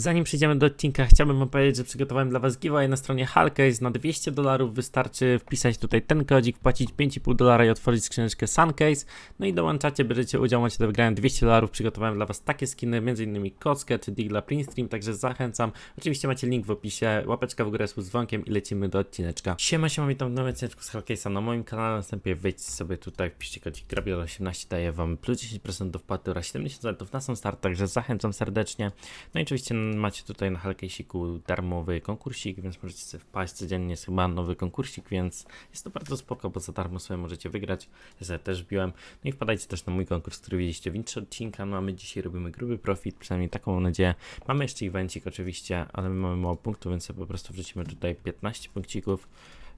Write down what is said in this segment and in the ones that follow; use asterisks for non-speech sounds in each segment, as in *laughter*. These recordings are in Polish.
Zanim przejdziemy do odcinka, chciałbym wam powiedzieć, że przygotowałem dla was giveaway na stronie Halcase na 200 dolarów. Wystarczy wpisać tutaj ten kodzik, wpłacić 5,5 dolara i otworzyć skrzyneczkę Suncase. No i dołączacie, bierzecie udział, macie do wygrania 200 dolarów. Przygotowałem dla was takie skiny, m.in. Kockę czy Digla Printstream, także zachęcam. Oczywiście macie link w opisie, łapeczka w górę z dzwonkiem i lecimy do odcineczka. Siema, siema, witam w nowym odcineczku z Halcase'a na moim kanale. Następnie wejdźcie sobie tutaj, wpiszcie kodzik Grabiel18, daje wam plus 10% do wpłaty oraz 70 centów na sam start, także zachęcam serdecznie. No i oczywiście macie tutaj na Halkejsiku darmowy konkursik, więc możecie sobie wpaść codziennie, jest chyba nowy konkursik, więc jest to bardzo spoko, bo za darmo sobie możecie wygrać. Ja sobie też biłem. No i wpadajcie też na mój konkurs, który widzieliście w intrze odcinka. No a my dzisiaj robimy gruby profit, przynajmniej taką mam nadzieję. Mamy jeszcze evencik oczywiście, ale my mamy mało punktów, więc sobie po prostu wrzucimy tutaj 15 punkcików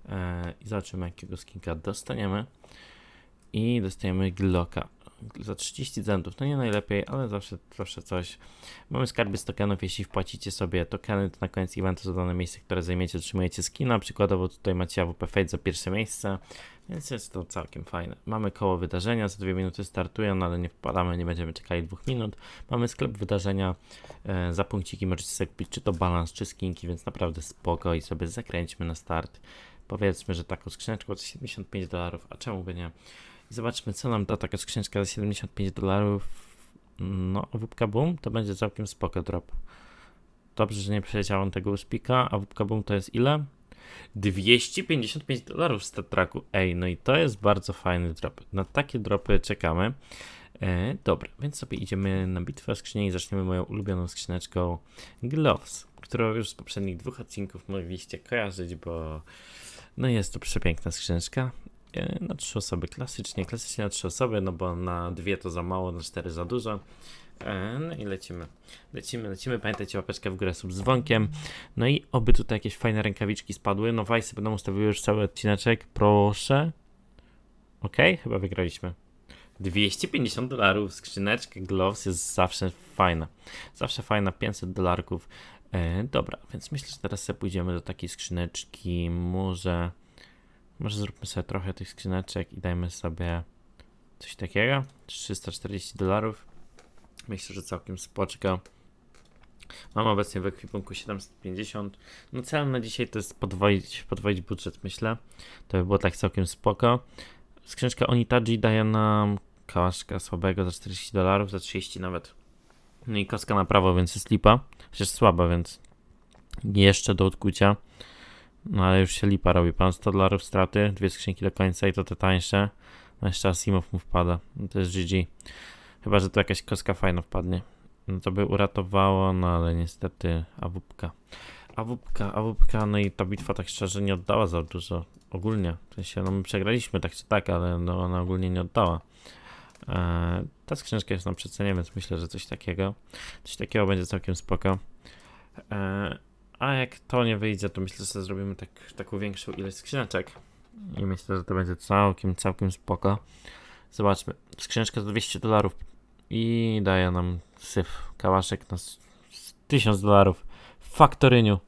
e, i zobaczymy jakiego skinka dostaniemy. I dostajemy Glocka za 30 centów. No nie najlepiej, ale zawsze, zawsze coś. Mamy skarby z tokenów, jeśli wpłacicie sobie tokeny, to na koniec eventu za dane miejsce, które zajmiecie, otrzymujecie skina. Przykładowo tutaj macie AWP Fate za pierwsze miejsce, więc jest to całkiem fajne. Mamy koło wydarzenia, za 2 minuty startują, no ale nie wpadamy, nie będziemy czekali 2 minut. Mamy sklep wydarzenia, e, za punkciki możecie sobie kupić czy to balans, czy skinki, więc naprawdę spoko i sobie zakręćmy na start. Powiedzmy, że taką skrzyneczką to 75 dolarów, a czemu by nie? Zobaczmy, co nam da taka skrzyneczka za 75 dolarów. No, wupka boom to będzie całkiem spoko drop. Dobrze, że nie przeleciałem tego uspika, a wupka boom to jest ile? 255 dolarów z traku. Ej, no i to jest bardzo fajny drop. Na takie dropy czekamy. E, dobra, więc sobie idziemy na bitwę o skrzynię i zaczniemy moją ulubioną skrzyneczką Gloves, którą już z poprzednich dwóch odcinków mogliście kojarzyć, bo no jest to przepiękna skrzyneczka. E, Na trzy osoby klasycznie, klasycznie na trzy osoby, no bo na dwie to za mało, na cztery za dużo. E, No i lecimy. Lecimy, lecimy. Pamiętajcie łapeczkę w górę z dzwonkiem. No i oby tutaj jakieś fajne rękawiczki spadły. No Wajsy będą ustawiły już cały odcineczek. Proszę. Okej, chyba wygraliśmy. 250 dolarów, skrzyneczka Gloves jest zawsze fajna. Zawsze fajna, 500 dolarków. E, dobra, więc myślę, że teraz sobie pójdziemy do takiej skrzyneczki. Może... Może zróbmy sobie trochę tych skrzyneczek i dajmy sobie coś takiego. 340 dolarów. Myślę, że całkiem spoczko. Mam obecnie w ekwipunku 750. No celem na dzisiaj to jest podwoić, podwoić budżet, myślę. To by było tak całkiem spoko. Skrzyneczka Onitaji daje nam kałaszka słabego za 40 dolarów, za 30 nawet. No i kostka na prawo, więc jest lipa. Chociaż słaba, więc jeszcze do odkucia. No ale już się lipa robi. Pan 100 dolarów straty, dwie skrzynki do końca i to te tańsze. Jeszcze Asimov mu wpada. No to jest GG. Chyba, że to jakaś kostka fajna wpadnie. No to by uratowało, no ale niestety awupka. Awupka, awupka, no i ta bitwa tak szczerze nie oddała za dużo. Ogólnie. W sensie, no my przegraliśmy tak czy tak, ale no ona ogólnie nie oddała. Eee, ta skrzyneczka jest na przecenie, więc myślę, że coś takiego. Coś takiego będzie całkiem spoko. Eee, a jak to nie wyjdzie, to myślę, że zrobimy tak, taką większą ilość skrzyneczek. I myślę, że to będzie całkiem, całkiem spoko. Zobaczmy. Skrzyneczka za 200 dolarów. I daje nam syf. Kałaszek na s- s- 1000 dolarów. W faktoryniu.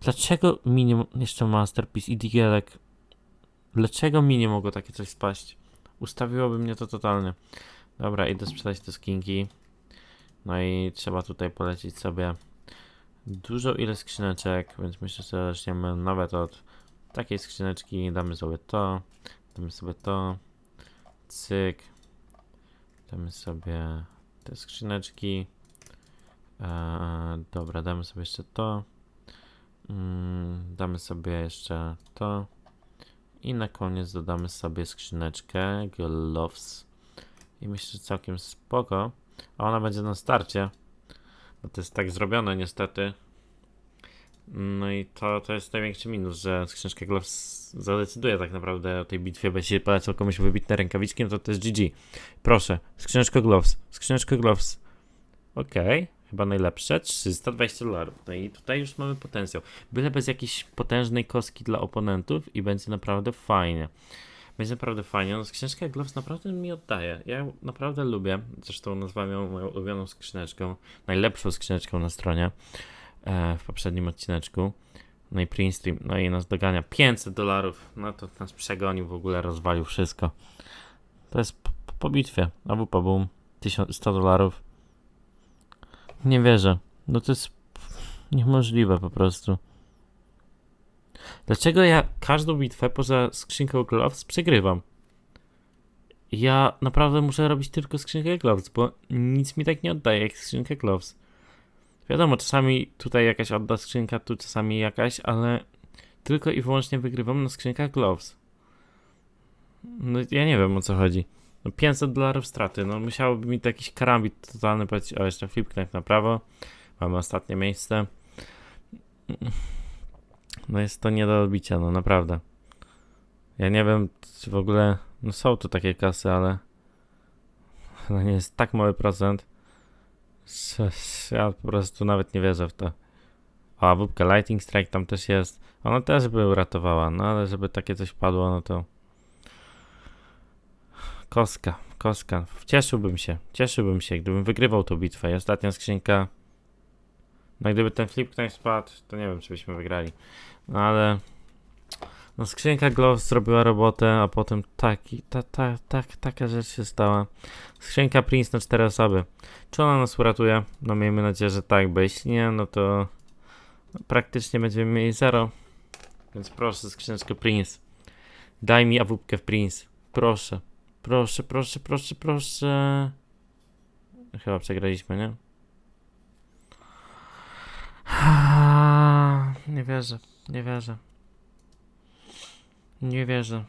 Dlaczego mi nie... Jeszcze Masterpiece i Digielek. Dlaczego mi nie mogło takie coś spaść? Ustawiłoby mnie to totalnie. Dobra, idę sprzedać te skinki. No i trzeba tutaj polecić sobie dużo ile skrzyneczek, więc myślę, że zaczniemy nawet od takiej skrzyneczki. Damy sobie to, damy sobie to, cyk, damy sobie te skrzyneczki. Eee, dobra, damy sobie jeszcze to, mm, damy sobie jeszcze to i na koniec dodamy sobie skrzyneczkę Gloves. I myślę, że całkiem spoko. A ona będzie na starcie. No to jest tak zrobione niestety. No i to, to jest największy minus, że skrzyneczka Gloves zadecyduje tak naprawdę o tej bitwie, bo jeśli polecą komuś wybitne rękawiczki, no to to jest GG. Proszę, skrzyneczka Gloves, skrzyneczka Gloves. Okej, chyba najlepsze, 320 dolarów. No i tutaj już mamy potencjał. Byle bez jakiejś potężnej kostki dla oponentów i będzie naprawdę fajnie. Będzie naprawdę fajnie. No, skrzyneczka Gloves naprawdę mi oddaje. Ja ją naprawdę lubię. Zresztą nazwałem ją moją ulubioną skrzyneczką. Najlepszą skrzyneczką na stronie e, w poprzednim odcineczku. No i Printstream. No i nas dogania 500 dolarów. No to nas przegonił, w ogóle rozwalił wszystko. To jest po, po bitwie. AWP boom. 1100 dolarów. Nie wierzę. No to jest Niemożliwe po prostu. Dlaczego ja każdą bitwę poza skrzynką Gloves przegrywam? Ja naprawdę muszę robić tylko skrzynkę Gloves, bo nic mi tak nie oddaje jak skrzynkę Gloves. Wiadomo, czasami tutaj jakaś odda skrzynka, tu czasami jakaś, ale tylko i wyłącznie wygrywam na skrzynkach Gloves. No ja nie wiem o co chodzi. No 500 dolarów straty, no musiałoby mi to jakiś karambit totalny powiedzieć, o jeszcze flip knife na prawo. Mamy ostatnie miejsce. No jest to nie do odbicia, no naprawdę. Ja nie wiem, czy w ogóle. No są tu takie kasy, ale. *laughs* No nie jest tak mały procent. Ja po prostu nawet nie wierzę w to. A wódka Lightning Strike tam też jest. Ona też by uratowała, no ale żeby takie coś padło, no to. *sighs* Koska, koska. Cieszyłbym się, cieszyłbym się, gdybym wygrywał tą bitwę. I ostatnia skrzynka. No gdyby ten flip knife spadł, to nie wiem, czy byśmy wygrali. No ale. No skrzynka Gloves zrobiła robotę, a potem taki, ta, ta, tak, taka rzecz się stała. Skrzynka Prince na cztery osoby. Czy ona nas uratuje? No miejmy nadzieję, że tak, bo jeśli nie, no to praktycznie będziemy mieli zero. Więc proszę, skrzyneczkę Prince. Daj mi awupkę w Prince. Proszę. Proszę, proszę, proszę, proszę. Chyba przegraliśmy, nie? *sighs* Nie wierzę, nie wierzę. Nie wierzę.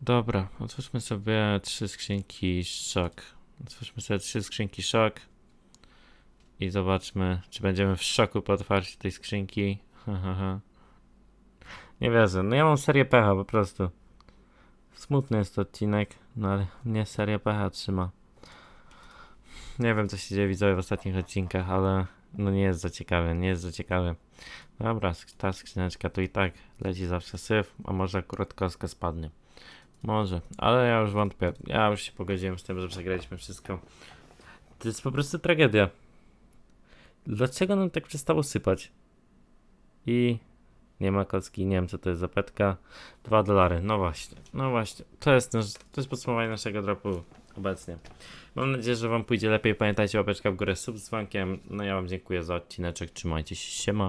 Dobra, otwórzmy sobie trzy skrzynki szok. Otwórzmy sobie trzy skrzynki szok. I zobaczmy, czy będziemy w szoku po otwarciu tej skrzynki. *laughs* Nie wierzę. No ja mam serię pecha po prostu. Smutny jest to odcinek, no ale mnie seria pecha trzyma. Nie wiem co się dzieje widzowie w ostatnich odcinkach, ale no nie jest za ciekawe, nie jest za ciekawe. Dobra, ta skrzyneczka tu i tak leci zawsze syf, a może akurat kostka spadnie. Może, ale ja już wątpię. Ja już się pogodziłem z tym, że przegraliśmy wszystko. To jest po prostu tragedia. Dlaczego nam tak przestało sypać? I nie ma kocki, nie wiem co to jest za petka. 2 dolary, no właśnie, no właśnie. To jest, nasz, to jest podsumowanie naszego dropu obecnie. Mam nadzieję, że wam pójdzie lepiej. Pamiętajcie łapeczka w górę, sub z dzwonkiem. No ja wam dziękuję za odcineczek. Trzymajcie się, siema.